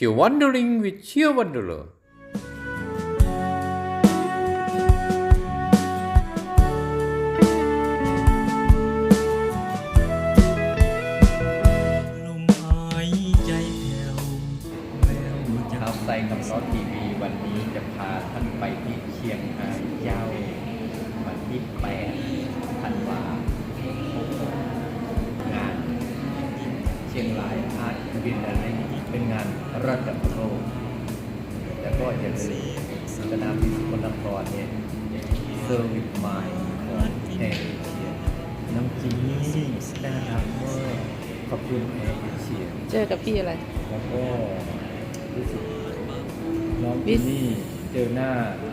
Cheer wandering with Cheer Wanderer ลมหายใจแผ่วแววจาครับไซคำร้อนทีวีวันนี้จะพาท่านไปที่เชียงรายเจ้าวันที่8ธันวาคมงาน เชียงรายอาร์ตวินอะไร เป็นงานระดับโลกแล้วก็อย่าลืมสนามบินสุวรรณภูมิเนี่ยเซอร์วิสไมล์ของแอร์เอเชียน้ำจิ้มนี่น่ารักมากขอบคุณแอร์เอเชียเจอกับพี่อะไร แล้วก็รู้สึกน้องวิจิสนนี่เจอหน้า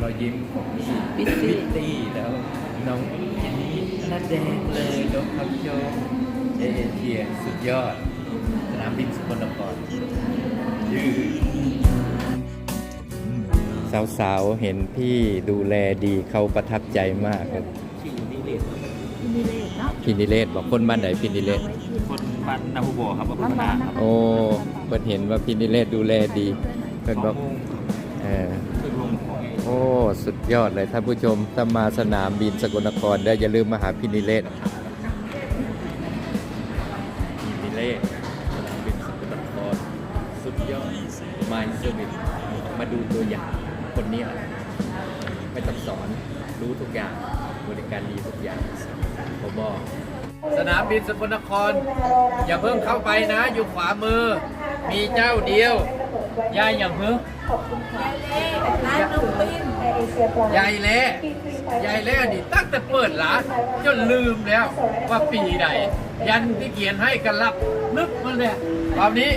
รอยยิ้มของพี่วิสซี่ตี้แล้วน้องจินนี่หน้าแดงเลยดกคำชมเอเชียสุดยอด สนามบินสุวรรณภูมิยืสาวๆ เห็นพี่ดูแลดีเขาประทับใจมากครับชื่อนิเลศมีเลขเนาะพินิเลศบอกคนบ้านไหนพินิเลศคนบ้านนาฮูโบครับอำเภอพนาครับโอ้เพิ่นเห็นว่าพินิเลศดูแลดีเพิ่นบอกสองโมงเออคือลงของโอ้ สุดยอดเลยท่านผู้ชมถ้ามาสนามบินสกลนครได้อย่าลืมมาหาพินิเลศ มายเซอร์วิสมาดูตัวอย่างคนนี้แหละไม่ต้องสอนรู้ทุกอย่างบริการดีทุกอย่างผมบอก สนามบินสกลนคร อย่าเพิ่งเข้าไปนะ อยู่ขวามือ มีเจ้าเดียวยายอย่าเพิ่งร้านนุ่มปิ้นยายเละยายเละนี่ตั้งแต่เปิดร้านจนลืมแล้วว่าปีใดยันที่เขียนให้กันรับนึกมาเลยตอนนี้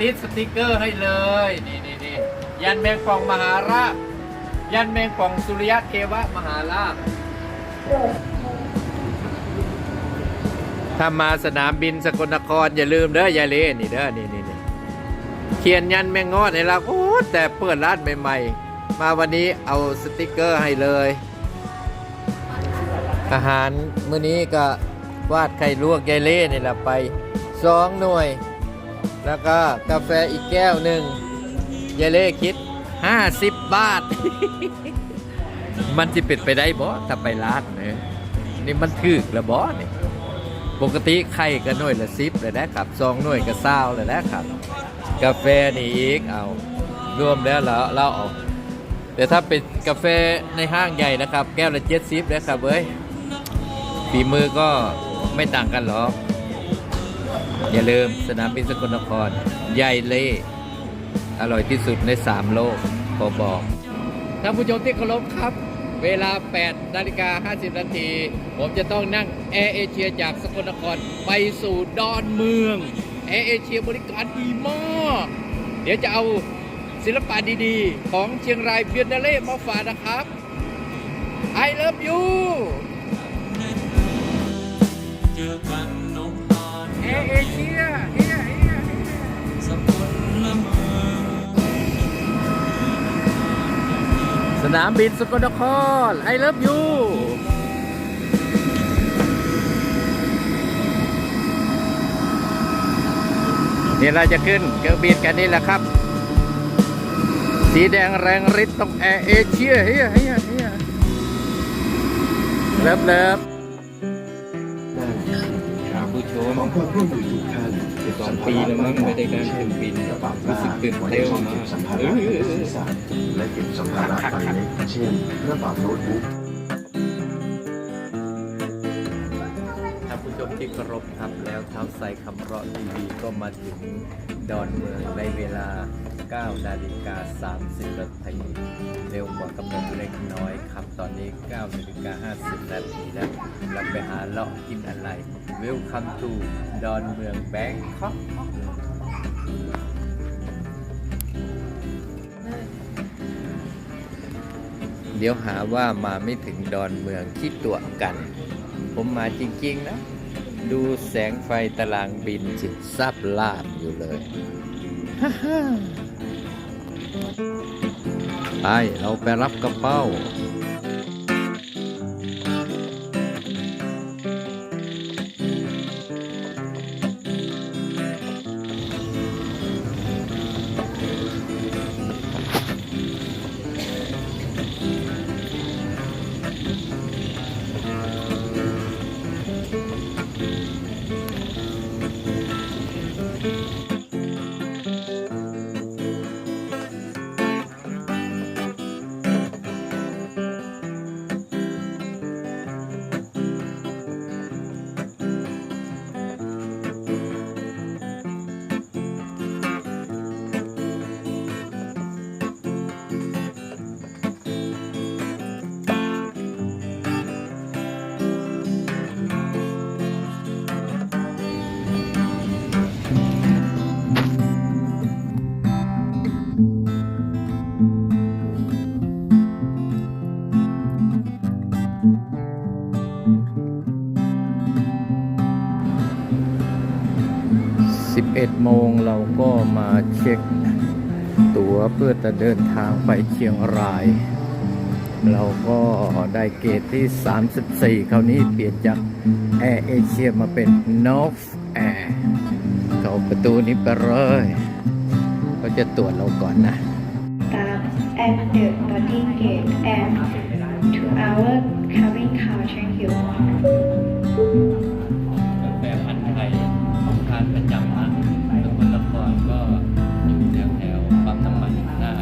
ติดสติกเกอร์ให้เลยนี่นี่นี่ ยันแมงป่องมหาราชยันแมงป่องสุริยะเทวะมหาราชถ้ามาสนามบินสกลนครอย่าลืมเด้อยายเล่นี่เด้อนี่นี่นี่เขียนยันแมงงอดให้เราโอ้แต่เปิดร้านใหม่ๆ มาวันนี้เอาสติกเกอร์ให้เลย อาหารมื้อนี้ก็วาดไข่ลวกยายเล่นี่แหละไปสองหน่วย แล้วก็กาแฟอีกแก้วหนึ่ง ยายเล่คิด 50 บาท มันจะเป็นไปได้บ่ถ้าไปร้านเนี่ยนี่มันถึกแล้วบ่นี่ยปกติไข่ก็หน่วยละสิบเลยนะครับซองหน่วยก็เศร้าเลยนะครับ กาแฟนี่อีกเอารวมแล้วเราเราเอาแต่ถ้าเป็นกาแฟในห้างใหญ่นะครับ แก้วละเจ็ดสิบนะครับเอ้ยฝีมือก็ไม่ต่างกันหรอกอย่าลืมสนามบินสกลนคร ใหญ่เล่ อร่อยที่สุดในสามโลกขอบอกท่านผู้ชมที่เคารพครับ เวลา 8 นาฬิกา 50 นาที ผมจะต้องนั่งแอร์เอเชียจากสกลนครไปสู่ดอนเมืองแอร์เอเชียบริการดีมาก เดี๋ยวจะเอาศิลปะดีๆ ของเชียงรายเบียนนาเล่มาฝากนะครับ I love you เจอกันนกพานแอร์เอเชียเฮีย นามบินสกลนคร I love you นี่เราจะขึ้นเครื่องบินกันนี่แหละครับ สีแดงแรงฤทธิ์ต้องแอร์เอเชียเฮียเฮียเฮียเลิฟเลิฟครับผู้ชม ของผู้ร่วมมือทุกท่านสองปีแล้วมั้งไม่ได้การเครื่องบินรู้สึกตื่นเต้นมากสัมภาระสื่อสารและเก็บสัมภาระใบเล็กเช่นกระเป๋าโน้ตบุ๊กท่านผู้ชมที่เคารพครับแล้วเท้าใสคำเราะทีวีก็มาถึงดอนเมืองในเวลา9นาฬิกา30นาทีเร็วกว่ากำหนดเล็กน้อยครับ ตอนนี้9นาฬิกา50นาทีแล้วเราไปหาเลาะกินอะไร Welcome to ดอนเมืองแบงคอกเดี๋ยวหาว่ามาไม่ถึงดอนเมืองที่ตัวกัน ผมมาจริง ๆ นะ ดูแสงไฟตารางบินสิซับลาบอยู่เลยไปเราไปรับกระเป๋า 11 โมงเราก็มาเช็คตั๋วเพื่อจะเดินทางไปเชียงราย เราก็ได้เกรดที่ 34 คราวนี้เปลี่ยนจากแอร์เอเชียมาเป็น n o f Air เข้าประตูนี้ไปเลยเขาจะตรวจเราก่อนนะ Stop at the boarding gate and to our cabin car thank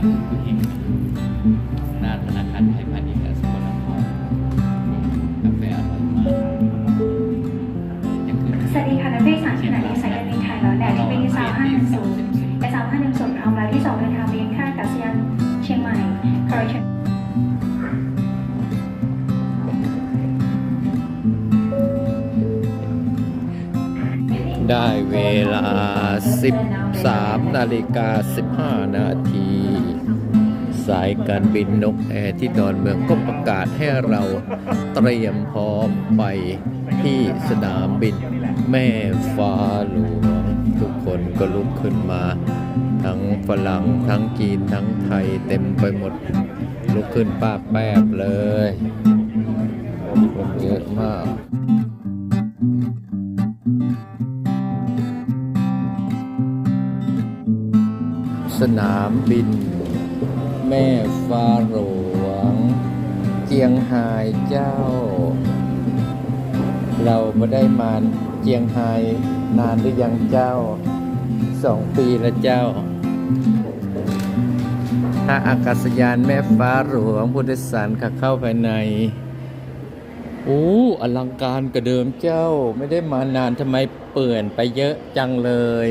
หน้าผู้หิงหน้าธนาคารไทยพาณิชย์สกลนครกาแฟอร่อยมากสวัสดีค่ะนักเรียนสารขณะนี้สายการบินไทยร้อนแดดที่เป็นที่สามห้าหนึ่งศูนย์และสามห้าหนึ่งศูนย์เอาเวลาที่สองเดินทางไปยังท่าอากาศยานเชียงใหม่ขอเชิญได้เวลา 13 นาฬิกา 15 นาที สายการบินนกแอร์ที่ดอนเมืองก็ประกาศให้เราเตรียมพร้อมไปที่สนามบินแม่ฟ้าหลวง ทุกคนก็ลุกขึ้นมา ทั้งฝรั่งทั้งจีนทั้งไทยเต็มไปหมด ลุกขึ้นป้ากแป๊บเลยคนเยอะมากสนามบิน แม่ฟ้าหลวง เจียงไฮ้เจ้า เราไม่ได้มาเจียงไฮนานหรือยังเจ้าสองปีแล้วเจ้าถ้าอากาศยานแม่ฟ้าหลวงพุทธสารค่ะเข้าภายในโอ้อลังการกระเดิมเจ้าไม่ได้มานานทำไมเปื่อนไปเยอะจังเลย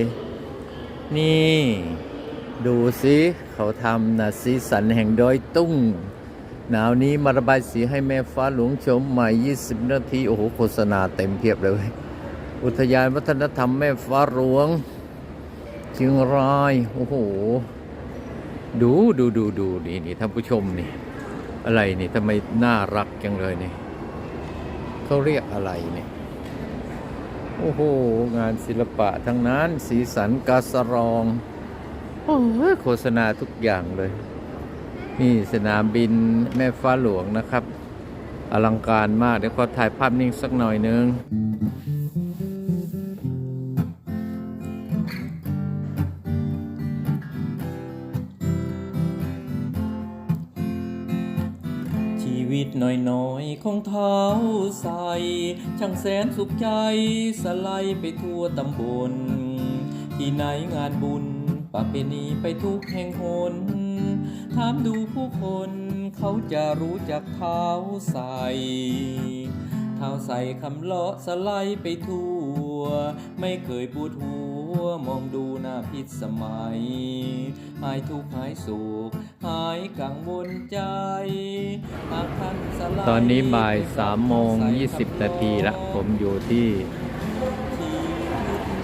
นี่ ดูสิเขาทำนะสีสันแห่งดอยตุ้ง หนาวนี้มาระบายสีให้แม่ฟ้าหลวงชมใหม่ 20 นาที โอ้โห โฆษณาเต็มเพียบเลย อุทยานวัฒนธรรมแม่ฟ้าหลวงเชียงราย โอ้โห ดูดูดูดูนี่นี่ท่านผู้ชมนี่ อะไรนี่ทำไมน่ารักจังเลยนี่เขาเรียกอะไรเนี่ยโอ้โห งานศิลปะทั้งนั้น สีสันกาสรอง อ้โฆษณาทุกอย่างเลย นี่สนามบินแม่ฟ้าหลวงนะครับ อลังการมาก เดี๋ยวขอถ่ายภาพนิ่งสักหน่อยนึง ชีวิตน้อยๆ ของเท้าใส ช่างแสนสุขใจสไลด์ไปทั่วตำบล ที่ไหนงานบุญ ประเพณีไปทุกแห่งหน ถามดูผู้คนเขาจะรู้จักเท้าใสเท้าใสคำเลาะสไลด์ไปทั่ว ไม่เคยปวดหัวมองดูหน้าพิษสมัย หายทุกหายสุขหายกังวลใจนตอนนี้บ่าย3โมง20นาทีละ ผมอยู่ที่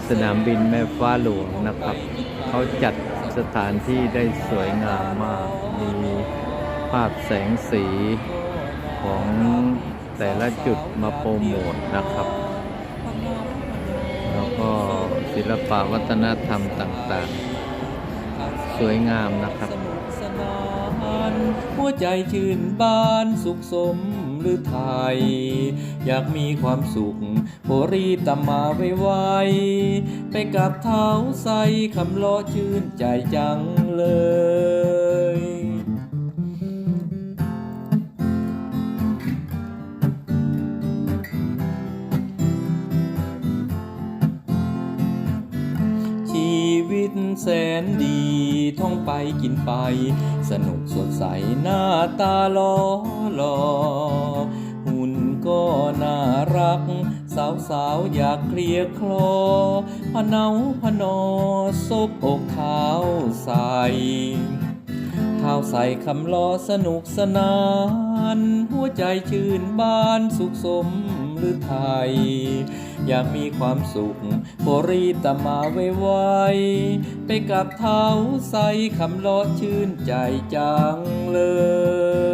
สนามบินแม่ฟ้าหลวงนะครับ เขาจัดสถานที่ได้สวยงามมาก มีภาพแสงสีของแต่ละจุดมาโปรโมทนะครับ แล้วก็ศิลปะวัฒนธรรมต่างๆ สวยงามนะครับสนานหัวใจชื่นบานสุขสมหรือไทย อยากมีความสุข โปรีตามมาไวไวๆไปกับเท้าใสคำล้อชื่นใจจังเลยชีวิตแสนดีท่องไปกินไป สนุกสดใสหน้าตาล้อหลอหุ่นก็น่ารัก สาวสาวๆอยากเคลียคลอพะเนาพะนอซบอกเท้าใสเท้าใส่คำล้อสนุกสนาน หัวใจชื่นบานสุขสมหรือไทย อยากมีความสุขโปรีตมาไวไวๆไปกับเท้าใส่คำล้อชื่นใจจังเลย